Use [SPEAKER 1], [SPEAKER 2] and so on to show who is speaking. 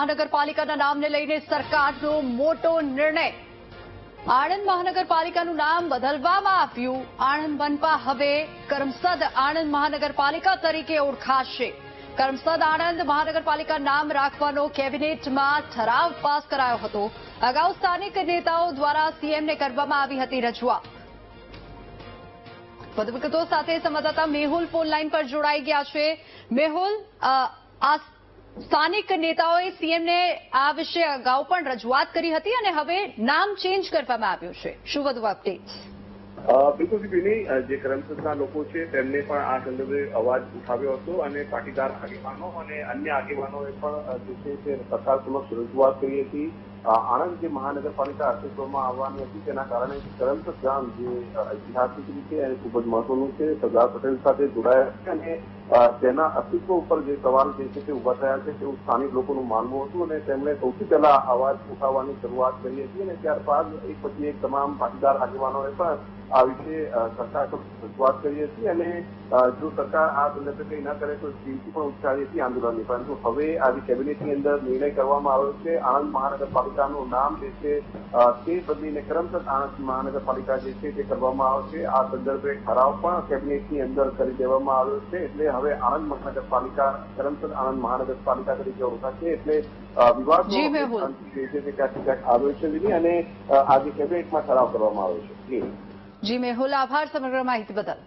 [SPEAKER 1] મહાનગરપાલિકાના નામને લઈને સરકારનો મોટો નિર્ણય. આણંદ મહાનગરપાલિકાનું નામ બદલવામાં આવ્યું. આણંદ મનપા હવે કરમસદ આણંદ મહાનગરપાલિકા તરીકે ઓળખાશે. કરમસદ આણંદ મહાનગરપાલિકા નામ રાખવાનો કેબિનેટમાં ઠરાવ પાસ કરાયો હતો. અગાઉ સ્થાનિક નેતાઓ દ્વારા સીએમને કરવામાં આવી હતી રજૂઆત. વધુ વિગતો સાથે સંવાદદાતા મેહુલ ફોન લાઈન પર જોડાઈ ગયા છે. મેહુલ આ સ્થાનિક નેતાઓએ સીએમને આ વિશે અગાઉ પણ રજૂઆત કરી હતી અને હવે નામ ચેન્જ કરવામાં આવ્યું છે. શું વધુ અપડેટ
[SPEAKER 2] બિલકુલ વિની જે કરમસદના લોકો છે, તેમને પણ આ સંદર્ભે અવાજ ઉઠાવ્યો હતો અને પાટીદાર આગેવાનો અને અન્ય આગેવાનોએ પણ જે છે સરકાર સમક્ષ રજૂઆત કરી હતી. આણંદ જે મહાનગરપાલિકા અસ્તિત્વમાં આવવાની હતી, તેના કારણે કરમસદ ગામ જે ઐતિહાસિક રીતે અને ખૂબ જ મહત્વનું છે, સરદાર પટેલ સાથે જોડાયા અને તેના અસ્તિત્વ ઉપર જે સવાલ જે છે તે ઊભા થયા છે, તેવું સ્થાનિક લોકોનું માનવું હતું અને તેમણે સૌથી પહેલા અવાજ ઉઠાવવાની શરૂઆત કરી હતી અને ત્યારબાદ એક પછી એક તમામ પાટીદાર આગેવાનોએ પણ આ વિશે સરકાર રજૂઆત કરી હતી અને જો સરકાર આ સંદર્ભે કંઈ ના કરે તો ચીમકી પણ ઉચ્ચારી હતી આંદોલનની. પરંતુ હવે આજે કેબિનેટની અંદર નિર્ણય કરવામાં આવ્યો છે. આણંદ મહાનગરપાલિકાનું નામ જે છે તે બદલીને કરમસદ આણંદ મહાનગરપાલિકા જે છે તે કરવામાં આવશે આ સંદર્ભે ઠરાવ પણ કેબિનેટની અંદર કરી દેવામાં આવ્યો છે. એટલે હવે આણંદ મહાનગરપાલિકા કરમસદ આણંદ મહાનગરપાલિકા તરીકે ઓળખાશે એટલે
[SPEAKER 1] જી,
[SPEAKER 2] જે છે ક્યાંક ક્યાંક આવ્યો છે વિની અને આજે કેબિનેટમાં ઠરાવ કરવામાં આવ્યો છે.
[SPEAKER 1] જી. મેહુલ આભાર સમગ્ર માહિતી બદલ.